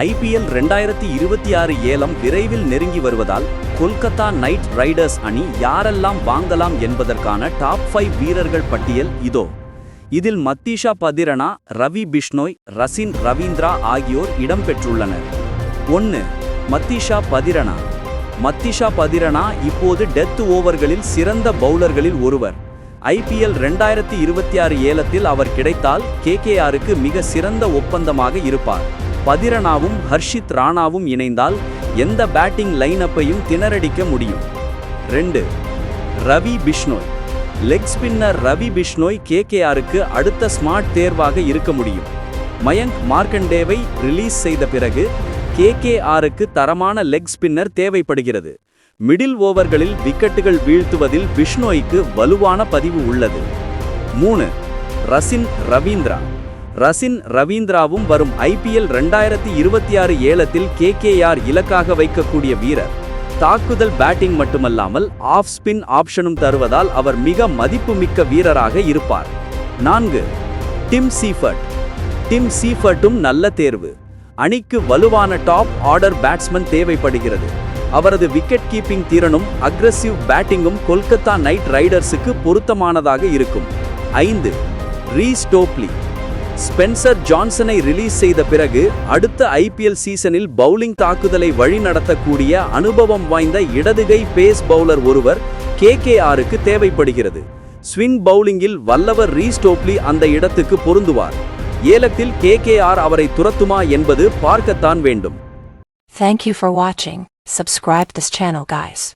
IPL ரெண்டாயிரத்தி இருபத்தி ஆறு ஏலம் விரைவில் நெருங்கி வருவதால் கொல்கத்தா நைட் ரைடர்ஸ் அணி யாரெல்லாம் வாங்கலாம் என்பதற்கான டாப் ஃபைவ் வீரர்கள் பட்டியல் இதோ. இதில் மத்தீஷா பதிரணா ரவி பிஷ்னோய் ரசின் ரவீந்திரா ஆகியோர் இடம்பெற்றுள்ளனர். ஒன்று மத்தீஷா பதிரணா. மத்திஷா பதிரணா இப்போது டெத் ஓவர்களில் சிறந்த பவுலர்களில் ஒருவர். ஐபிஎல் ரெண்டாயிரத்தி இருபத்தி ஆறு ஏலத்தில் அவர் கிடைத்தால் கேகேஆருக்கு மிக சிறந்த ஒப்பந்தமாக இருப்பார். பதிரணாவும் ஹர்ஷித் ராணாவும் இணைந்தால் எந்த பேட்டிங் லைனப்பையும் திணறடிக்க முடியும். ரெண்டு ரவி பிஷ்னோய். லெக் ஸ்பின்னர் ரவி பிஷ்னோய் கேகேஆருக்கு அடுத்த ஸ்மார்ட் தேர்வாக இருக்க முடியும். மயங்க் மார்க்கண்டேவை ரிலீஸ் செய்த பிறகு கேகேஆருக்கு தரமான லெக் ஸ்பின்னர் தேவைப்படுகிறது. மிடில் ஓவர்களில் விக்கெட்டுகள் வீழ்த்துவதில் பிஷ்னோய்க்கு வலுவான பதிவு உள்ளது. மூணு ரசின் ரவீந்திரா. ரசின் ரவீந்திராவும் வரும் ஐபிஎல் ரெண்டாயிரத்தி இருபத்தி ஆறு ஏலத்தில் கேகேஆர் இலக்காக வைக்கக்கூடிய வீரர். தாக்குதல் பேட்டிங் மட்டுமல்லாமல் ஆஃப் ஸ்பின் ஆப்ஷனும் தருவதால் அவர் மிக மதிப்புமிக்க வீரராக இருப்பார். நான்கு டிம் சீஃபர்ட். டிம் சீஃபர்ட்டும் நல்ல தேர்வு. அணிக்கு வலுவான டாப் ஆர்டர் பேட்ஸ்மேன் தேவைப்படுகிறது. அவரது விக்கெட் கீப்பிங் திறனும் அக்ரஸிவ் பேட்டிங்கும் கொல்கத்தா நைட் ரைடர்ஸுக்கு பொருத்தமானதாக இருக்கும். ஐந்து ரீஸ் டோப்லி. ஸ்பென்சர் ஜான்சனை ரிலீஸ் செய்த பிறகு அடுத்த ஐபிஎல் சீசனில் பவுலிங் தாக்குதலை வழிநடத்தக்கூடிய அனுபவம் வாய்ந்த இடதுகை பேஸ் பவுலர் ஒருவர் கேகேஆருக்கு தேவைப்படுகிறது ஸ்விங் பவுலிங்கில் வல்லவர் ரீஸ்டோப்லி அந்த இடத்துக்கு பொருந்துவார் ஏலத்தில் கேகேஆர் அவரை துரத்துமா என்பது பார்க்கத்தான் வேண்டும் Thank you for watching. Subscribe this channel guys.